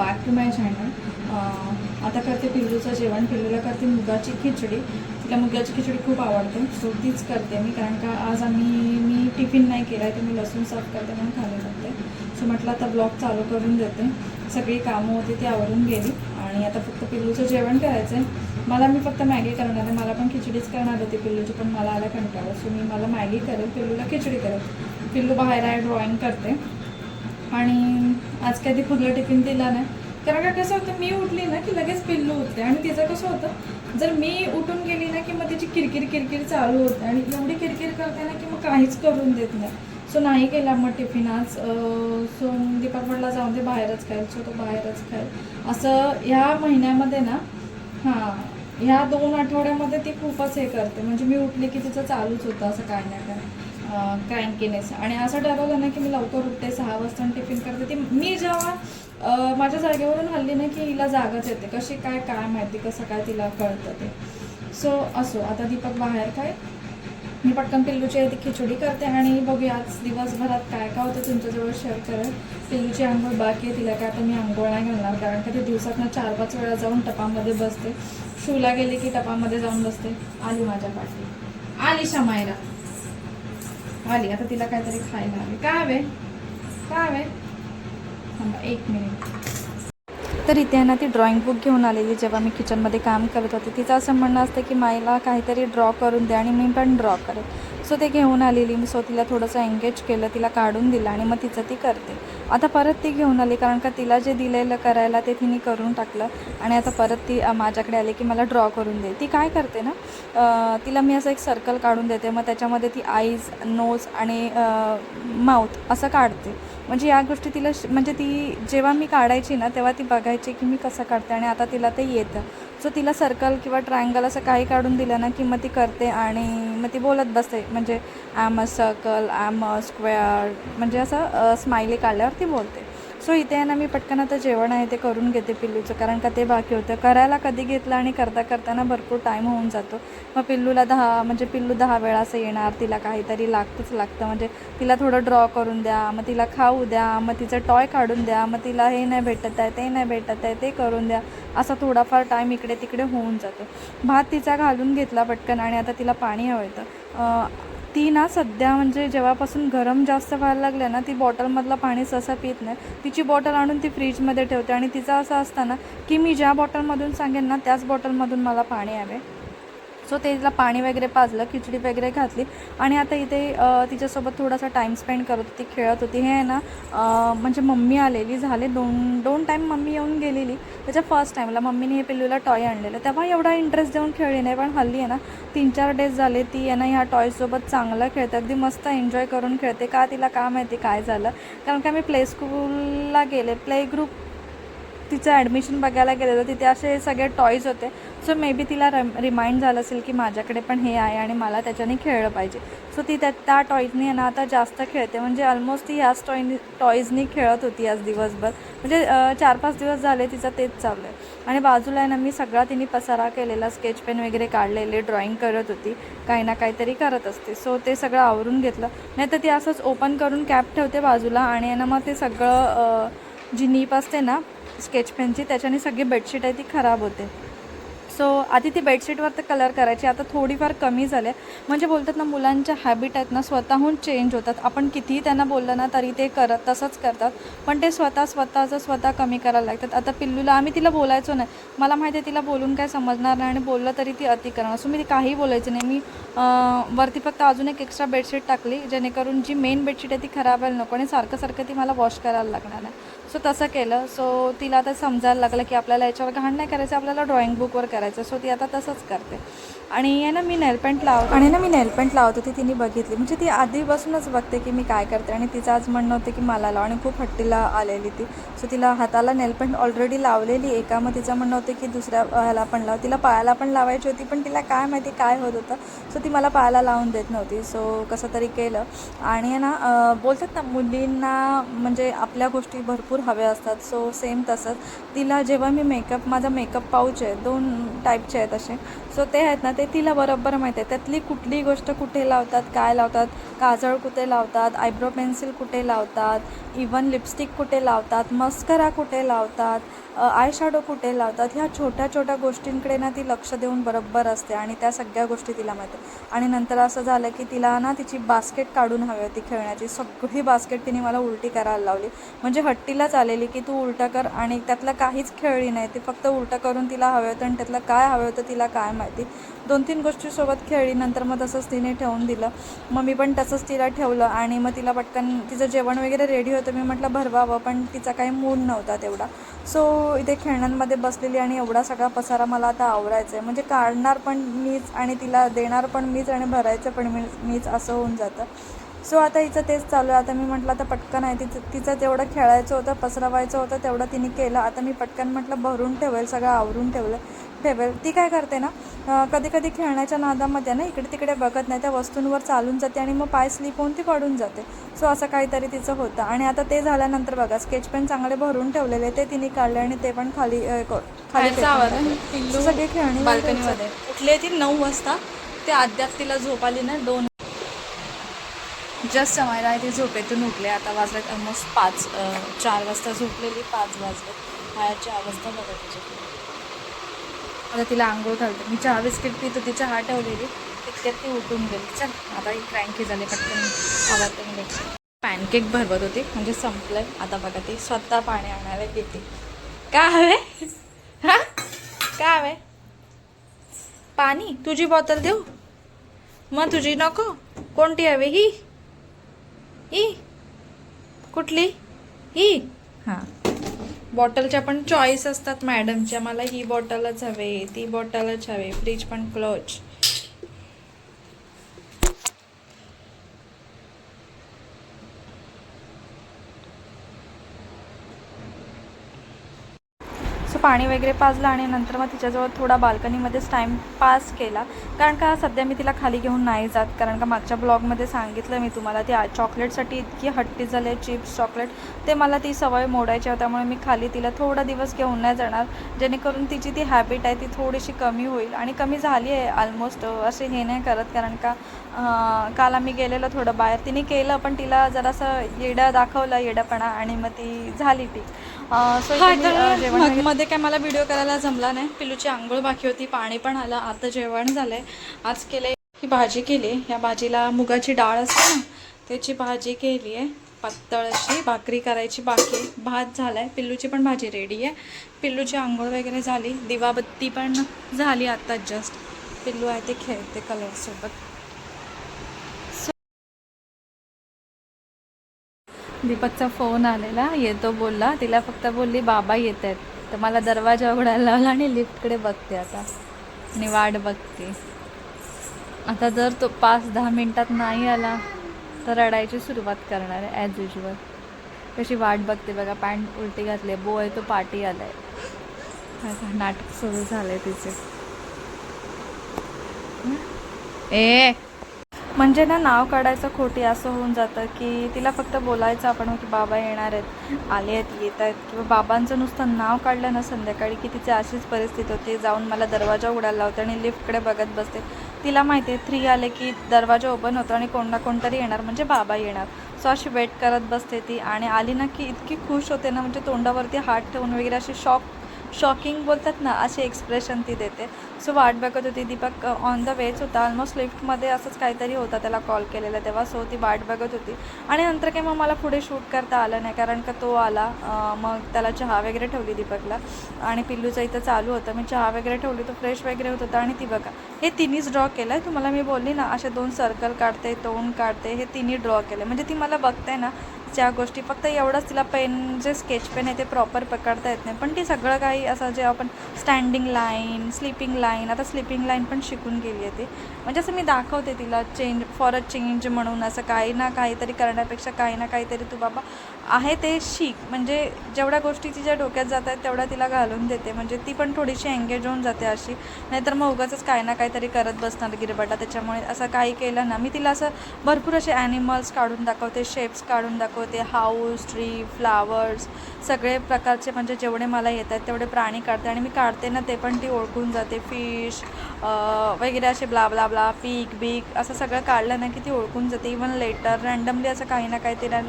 Back to my channel आता करते पिल्लूचं जेवण. पिल्लूला करते मुगाची खिचडी. तिला मुगाची खिचडी खूप आवडते. सो तीच करते मी. कारण का आज आम्ही मी टिफिन नाही केला आहे तर मी लसूण साफ करते म्हणून खाली लागते सो म्हटलं आता ब्लॉग चालू करून देते. सगळी कामं होती ती आवरून गेली. आणि आता फक्त पिल्लूचं जेवण करायचं आहे मला मी फक्त मॅगी करणार आहे. मला पण खिचडीच करणार होती पिल्लूची पण मला आला कंटाळा. सो मी मला मॅगी करेल पिल्लूला खिचडी करेल. पिल्लू बाहेर आहे ड्रॉइंग करते. आणि आज काय ती फुलं टिफिन दिला नाही. कारण का कसं होतं मी उठली ना की लगेच पिल्लू उठते आणि तिचं कसं होतं जर मी उठून गेली ना की मग तिची किरकिर किरकिर चालू होते आणि एवढी किरकिर करते ना की मग काहीच करून देत नाही. सो नाही केला मग टिफिन आज सो दीपक म्हटला जाऊन ते बाहेरच खाईल सो तो बाहेरच खाईल. असं ह्या महिन्यामध्ये ना हां ह्या दोन आठवड्यामध्ये ती खूपच हे करते. म्हणजे मी उठली की तिचं चालूच होतं असं काय नाही काय क्रँकीनेस आणि असं ठरवलं ना की मी लवकर उठते सहा वाजता आणि टिफिन करते. ती मी जेव्हा माझ्या जागेवरून हल्ली ना की हिला जागाच येते. कशी काय काय माहिती कसं काय तिला कळतं ते. सो असो. आता दीपक बाहेर काय? मी पटकन पिल्लूची ती खिचडी करते आणि बघूया आज दिवसभरात काय काय होतं तुमच्याजवळ शेअर करेल. पिल्लूची आंघोळ बाकी आहे तिला काय आता मी आंघोळ नाही घालणार कारण का ती दिवसातनं चार पाच वेळा जाऊन टपामध्ये बसते. शूला गेली की टपामध्ये जाऊन बसते. आली माझ्या पाठी. आली शमायरा आली आता तिला काहीतरी खायला हवे. काय हवे? काय हवे? थांबा एक मिनिट तर इथे ना ती ड्रॉइंग बुक घेऊन आलेली जेव्हा मी किचनमध्ये काम करत होते तिचं असं म्हणणं असतं की माईला काहीतरी ड्रॉ करून दे आणि मी पण ड्रॉ करेन. सो ते घेऊन आलेली. मी सो तिला थोडंसं एंगेज केलं तिला काढून दिलं आणि मग तिचं ती करते. आता परत ती घेऊन आली कारण का तिला जे दिलेलं करायला ते तिने करून टाकलं. आणि आता परत ती माझ्याकडे आली की मला ड्रॉ करून दे. ती काय करते ना तिला मी असं एक सर्कल काढून देते. मग त्याच्यामध्ये ती आईज नोज आणि माउथ असं काढते. म्हणजे या गोष्टी तिला श- म्हणजे ती जेव्हा मी काढायची ना तेव्हा ती बघायची की मी कसं काढते. आणि आता तिला ते येतं. सो तिला सर्कल किंवा ट्रायंगल असं काही काढून दिलं ना की मग ती करते आणि मग ती बोलत बसते. म्हणजे am a circle am a square म्हणजे असं स्माइली काढल्यावर ती बोलते. सो इथे आहे ना मी पटकन आता जेवण आहे ते करून घेते पिल्लूचं कारण का ते बाकी होतं. करायला कधी घेतलं आणि करता करताना भरपूर टाईम होऊन जातो. मग पिल्लूला दहा म्हणजे पिल्लू दहा वेळा असं येणार तिला काहीतरी लागतंच लागतं. म्हणजे तिला थोडं ड्रॉ करून द्या मग तिला खाऊ द्या मग तिचं टॉय काढून द्या मग तिला हे नाही भेटत आहे ते नाही भेटत आहे ते करून द्या. असा थोडाफार टाईम इकडे तिकडे होऊन जातो. भात तिचा घालून घेतला पटकन आणि आता तिला पाणी हवं होतं ती ना सध्या म्हणजे जेव्हापासून गरम जास्त व्हायला लागलं ना ती बॉटलमधलं पाणी सहसा पित नाही. तिची बॉटल आणून ती फ्रीजमध्ये ठेवते आणि तिचं असं असतं ना की मी ज्या बॉटलमधून सांगेन ना त्याच बॉटलमधून मला पाणी हवे सो ते तिला पाणी वगैरे पाजलं खिचडी वगैरे घातली. आणि आता इथे तिच्यासोबत थोडासा टाईम स्पेंड करत होती खेळत होती. हे आहे ना म्हणजे मम्मी आलेली झाले दोन दोन टाईम मम्मी येऊन गेलेली. त्याच्या फर्स्ट टाईमला मम्मीने हे पिल्लूला टॉय आणलेलं. तेव्हा एवढा इंटरेस्ट देऊन खेळली नाही पण हल्ली आहे ना तीन चार डेज झाले ती आहे ना ह्या टॉयसोबत चांगलं खेळते. अगदी मस्त एन्जॉय करून खेळते. का तिला का माहिती काय झालं? कारण का मी प्ले स्कूलला गेले. प्ले ग्रुप तिचं ॲडमिशन बघायला गेलं तर तिथे असे सगळे टॉईज होते. सो मे बी तिला रम रिमाइंड झालं असेल की माझ्याकडे पण हे आहे आणि मला त्याच्याने खेळलं पाहिजे. सो ती त्या त्या टॉईजनी आहे ना आता जास्त खेळते. म्हणजे ऑलमोस्ट ती ह्याच टॉईनी टॉईजनी खेळत होती आज दिवसभर. म्हणजे चार पाच दिवस झाले तिचं तेच चाललं आहे. आणि बाजूला आहे ना मी सगळा तिने पसारा केलेला स्केच पेन वगैरे काढलेले ड्रॉइंग करत होती. काही ना काहीतरी करत असते. सो ते सगळं आवरून घेतलं. नाही तर ती असंच ओपन करून कॅप ठेवते बाजूला आणि आहे ना मग ते सगळं जी नीप असते ना स्केच पेनची त्याच्याने सगळी बेडशीट आहे ती खराब होते. सो आधी ती बेडशीटवर तर कलर करायची आता थोडीफार कमी झाले. म्हणजे बोलतात ना मुलांच्या हॅबिट आहेत ना स्वतःहून चेंज होतात. आपण कितीही त्यांना बोललं ना तरी ते करत तसंच करतात. पण ते स्वतः स्वतःचं स्वतः कमी करायला लागतात. आता पिल्लूला आम्ही तिला बोलायचो नाही. मला माहिती आहे तिला बोलून काय समजणार नाही आणि बोललं तरी ती अति करणार सो मी ती काही बोलायचं नाही. मी वरती फक्त अजून एक एक्स्ट्रा बेडशीट टाकली जेणेकरून जी मेन बेडशीट आहे ती खराब व्हायला नको आणि सारखं सारखं ती मला वॉश करायला लागणार आहे सो तसं केलं. सो तिला आता समजायला लागलं की आपल्याला याच्यावर घाण नाही करायचं आपल्याला ड्रॉइंग बुकवर करायचं. सो ती आता तसंच करते. आणि आहे ना मी नेलपेंट लाव आणि ना मी नेलपेंट लावत होती तिने बघितली. म्हणजे ती आधीपासूनच बघते की मी काय करते आणि तिचं आज म्हणणं होतं की मला लाव आणि खूप हट्टीला आलेली ती. सो तिला हाताला नेलपेंट ऑलरेडी लावलेली एका मग तिचं म्हणणं होतं की दुसऱ्या ह्याला पण लाव. तिला पायाला पण लावायची होती पण तिला काय माहिती काय होत होतं. सो ती मला पायाला लावून देत नव्हती. सो कसं तरी केलं. आणि आहे ना बोलतात ना मुलींना म्हणजे आपल्या गोष्टी भरपूर हव्या असतात. सो सेम तसंच. तिला जेव्हा मी मेकअप माझा मेकअप पाऊच आहे दोन टाईपचे आहेत असे. सो ते आहेत ना ते तिला बरोबर माहिती आहे. त्यातली कुठली गोष्ट कुठे लावतात काय लावतात? काजळ कुठे लावतात? आयब्रो पेन्सिल कुठे लावतात? इवन लिपस्टिक कुठे लावतात? मस्करा कुठे लावतात? आय शॅडो कुठे लावतात? ह्या छोट्या छोट्या गोष्टींकडे ना ती लक्ष देऊन बरोबर असते आणि त्या सगळ्या गोष्टी तिला माहिती आहेत. आणि नंतर असं झालं की तिला ना तिची बास्केट काढून हवी होती खेळण्याची. सगळी बास्केट तिने मला उलटी करायला लावली. म्हणजे हट्टीलाच आलेली की तू उलटा कर आणि त्यातलं काहीच खेळली नाही. ती फक्त उलटं करून तिला हवे होतं आणि त्यातलं काय हवं होतं तिला काय माहिती. दोन तीन गोष्टीसोबत खेळली नंतर मग तसंच तिने ठेवून दिलं. मग मी पण तसंच तिला ठेवलं आणि मग तिला पटकन तिचं जेवण वगैरे रेडी होतं मी म्हटलं भरवावं पण तिचा काही मूड नव्हता तेवढा. सो इथे खेळण्यांमध्ये बसलेली आणि एवढा सगळा पसारा मला आता आवरायचा आहे म्हणजे काढणार पण मीच आणि तिला देणार पण मीच आणि भरायचं पण मी मीच असं होऊन जातं. सो आता हिचं तेच चालू आहे. आता मी म्हटलं आता पटकन आहे. तिचं तिचं तेवढं खेळायचं होतं पसरवायचं होतं तेवढं तिने केलं. आता मी पटकन म्हटलं भरून ठेवेल सगळं आवरून ठेवलं. ठेवेल. ती काय करते ना कधी कधी खेळण्याच्या नादामध्ये ना इकडे तिकडे बघत नाही त्या वस्तूंवर चालून जाते आणि मग पाय स्लिप होऊन ती पडून जाते. सो असं काहीतरी तिचं होतं. आणि आता ते झाल्यानंतर बघा स्केच पेन चांगले भरून ठेवलेले ते तिने काढले आणि ते पण खाली खाली. सगळे खेळणी बाल्कनीमध्ये. उठले ती नऊ वाजता. ते अद्याप तिला झोप आली ना दोन जस्ट समायला आहे ती झोपेतून उठले. आता वाजलेत ऑलमोस्ट पाच चार वाजता झोपलेली पाच वाजले. बाहेरची अवस्था बघा तिची. आता तिला आंघोळ घालते. मी चहा बिस्किट पितो ती चहा ठेवलेली. तितक्यात ती उठून गेली. चल आता ही क्रँकी झाली पटकन आवडते मी पॅनकेक भरवत होती म्हणजे संपलंय. आता बघा ती स्वतः पाणी आणायला घेते का हवे? हा? काय हवे? पाणी? तुझी बॉटल देऊ? मग तुझी नको. कोणती हवी? ही? ही? कुठली? ही? हां. बॉटलच्या पण चॉईस असतात मॅडमच्या मला ही बॉटलच हवे ती बॉटलच हवे. फ्रीज पण क्लोज पाणी वगैरे पाजलं आणि नंतर मग तिच्याजवळ थोडा बाल्कनीमध्येच टाईम पास केला. कारण का सध्या मी तिला खाली घेऊन नाही जात. कारण का मागच्या ब्लॉगमध्ये सांगितलं मी तुम्हाला ती चॉकलेटसाठी इतकी हट्टी झाले चिप्स चॉकलेट ते मला ती सवय मोडायची आहे. त्यामुळे मी खाली तिला थोडा दिवस घेऊन नाही जाणार. जेणेकरून तिची ती हॅबिट आहे ती थोडीशी कमी होईल. आणि कमी झाली आहे ऑलमोस्ट असे हे नाही करत. कारण का काल आम्ही गेलेलो थोडं बाहेर. तिने केलं पण तिला जरासं येडं दाखवलं येडपणा आणि मग ती झाली ठीक सो काय मला व्हिडिओ करायला जमला नाही. पिलूची आंघोळ बाकी होती पाणी पण आलं. आता जेवण झालंय. आज केलंय ही भाजी केली. या भाजीला मुगाची डाळ असते ना त्याची भाजी केली आहे. पातळ अशी भाकरी करायची बाकी. भात झालाय. पिल्लूची पण भाजी रेडी आहे. पिल्लूची आंघोळ वगैरे झाली. दिवाबत्ती पण झाली आता जस्ट पिल्लू आहे ते खेळते कलरसोबत दीपकचा फोन आलेला येतो बोलला. तिला फक्त बोलली बाबा येत आहेत तर मला दरवाजा उघडायला लावला आणि लिफ्टकडे बघते आता. आणि वाट बघते. आता जर तो पाच दहा मिनटात नाही आला तर रडायची सुरुवात करणार आहे ॲज युजल कशी वाट बघते बघा पॅन्ट उलटी घातली बो आहे तो पाठी आलाय. आता नाटक सुरू झालंय तिचे. ए! म्हणजे ना नाव काढायचं खोटी असं होऊन जातं की तिला फक्त बोलायचं आपण हो की बाबा येणार आहेत आले आहेत येत आहेत किंवा बाबांचं नुसतं नाव काढलं ना संध्याकाळी की तिची अशीच परिस्थिती होती जाऊन मला दरवाजा उघडायला लावते आणि लिफ्टकडे बघत बसते. तिला माहिती आहे थ्री आले की दरवाजा ओपन होतो आणि कोण ना कोणतरी येणार म्हणजे बाबा येणार. सो अशी वेट करत बसते ती आणि आली ना की इतकी खुश होते ना म्हणजे तोंडावरती हात ठेवून वगैरे अशी शॉक शॉकिंग बोलतात ना असे एक्सप्रेशन ती देते. सो वाट बघत होती दीपक ऑन द वेच होता ऑलमोस्ट लिफ्टमध्ये असंच काहीतरी होता त्याला कॉल केलेला तेव्हा. सो ती वाट बघत होती. आणि नंतर काय मग मला पुढे शूट करता आलं नाही कारण का तो आला. मग त्याला चहा वगैरे ठेवली दीपकला. आणि पिल्लूचं इथं चालू होतं. मी चहा वगैरे ठेवली तो फ्रेश वगैरे होत होता. आणि ती बघा हे तिन्हीच ड्रॉ केलं आहे तुम्हाला मी बोलली ना असे दोन सर्कल काढते तोंड काढते हे तिन्ही ड्रॉ केलं म्हणजे ती मला बघते ना ज्या गोष्टी. फक्त एवढंच तिला पेन जे स्केच पेन आहे ते प्रॉपर पकडता येत नाही. पण ती सगळं काही असं जे आपण स्टँडिंग लाईन स्लिपिंग लाईन आता स्लिपिंग लाईन पण शिकून गेली आहे ती. म्हणजे असं मी दाखवते तिला चेंज फॉर अ चेंज म्हणून असं काही ना काहीतरी करण्यापेक्षा काही ना काहीतरी तू बाबा आहे ते शिक. म्हणजे जेवढ्या गोष्टी तिच्या डोक्यात जात आहेत तेवढ्या तिला घालून देते. म्हणजे ती पण थोडीशी एंगेज होऊन जाते अशी. नाहीतर मग उगाचच काही ना काहीतरी करत बसणार गिरबटा त्याच्यामुळे असं काही केलं ना मी तिला असं भरपूर असे ॲनिमल्स काढून दाखवते शेप्स काढून दाखवते. हाऊस ट्री फ्लावर्स सगळे प्रकारचे म्हणजे जेवढे मला येत आहेत तेवढे प्राणी काढते. आणि मी काढते ना ते पण ती ओळखून जाते. फिश वगैरे असे ब्ला ब्ला ब्ला पीक बीक असं सगळं काढलं ना की ती ओळखून जाते. इवन लेटर रँडमली असं काही ना काही तिला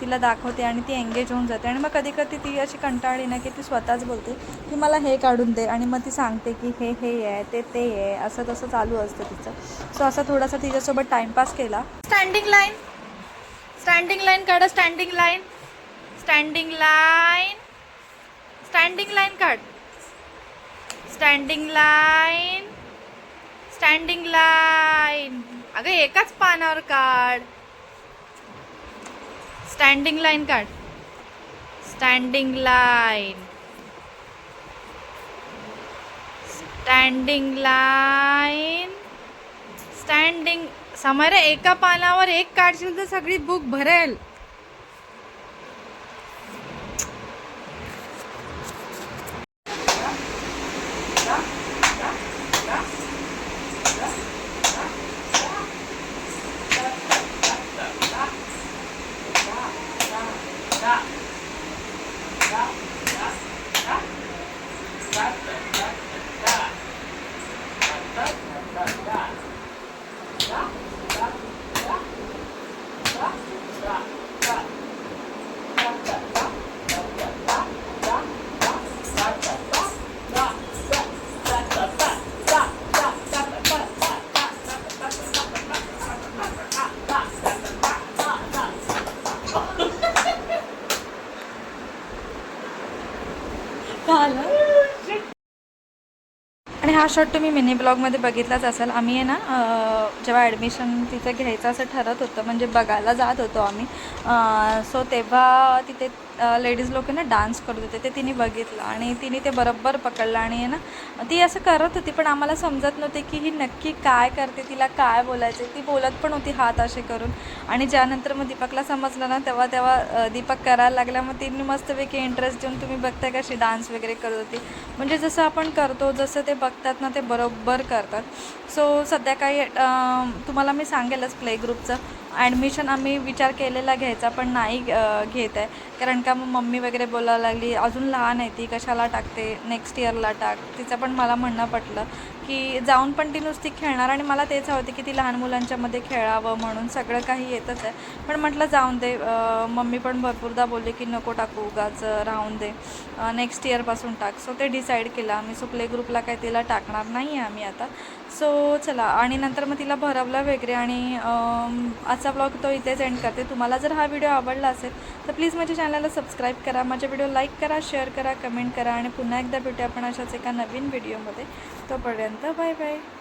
तिला दाखवते आणि ती एंगेज होऊन जाते. आणि मग कधी कधी ती अशी कंटाळली ना की ती स्वतःच बोलते की मला हे काढून दे. आणि मग ती सांगते की हे हे आहे ते ते आहे. असं तसं चालू असतं तिचं. सो असं थोडासा तिच्यासोबत टाईमपास केला. स्टँडिंग लाईन स्टँडिंग लाईन काढा standing line standing line standing line काढ. स्टँडिंग लाईन स्टँडिंग लाईन अगं एकाच पानावर काढ. स्टँडिंग लाईन काढ. Standing line standing line standing समारे एका पानावर एक काढशील तर सगळी बुक भरेल आणि हा शॉट तुम्ही मिनी ब्लॉगमध्ये बघितलाच असाल. आम्ही आहे ना जेव्हा ॲडमिशन तिथं घ्यायचं असं ठरत होतं म्हणजे बघायला जात होतो आम्ही. सो तेव्हा तिथे लेडीज लोक ना डान्स करत होते ते तिने बघितलं आणि तिने ते बरोबर पकडलं आणि आहे ना ती असं करत होती पण आम्हाला समजत नव्हते की ही नक्की काय करते तिला काय बोलायचे ती बोलत पण होती हात असे करून आणि ज्यानंतर मग दीपकला समजलं ना तेव्हा तेव्हा दीपक करायला लागला. मग तिने मस्तपैकी इंटरेस्ट देऊन तुम्ही बघताय कशी डान्स वगैरे करत होती. म्हणजे जसं आपण करतो जसं ते बघतात ना ते बरोबर करतात. सो सध्या काही तुम्हाला मी सांगेलच प्ले ग्रुपचं ॲडमिशन आम्ही विचार केलेला घ्यायचा पण नाही घेत आहे. कारण का मग मम्मी वगैरे बोलायला लागली अजून लहान आहे ती कशाला टाकते? नेक्स्ट इयरला टाक. तिचं पण मला म्हणणं पटलं. की जाऊन पण ती नुसती खेळणार आणि मला तेच हवं की ती लहान मुलांच्यामध्ये खेळावं म्हणून. सगळं काही येतच आहे. पण म्हटलं जाऊन दे. मम्मी पण भरपूरदा बोलली की नको टाकू उगाच राहून दे. नेक्स्ट इयरपासून टाक. सो ते डिसाईड केलं आम्ही. सो प्ले ग्रुपला काही तिला टाकणार नाही आहे आम्ही आता. सो चला. आणि नंतर मग तिला भरवलं वगैरे आणि आजचा ब्लॉग तो इथेच एंड करते. तुम्हाला जर हा व्हिडिओ आवडला असेल तर प्लीज माझ्या चॅनलला सबस्क्राईब करा. माझ्या व्हिडिओ लाईक करा शेअर करा कमेंट करा आणि पुन्हा एकदा भेटूया आपण अशाच एका नवीन व्हिडिओमध्ये तोपर्यंत 那拜拜。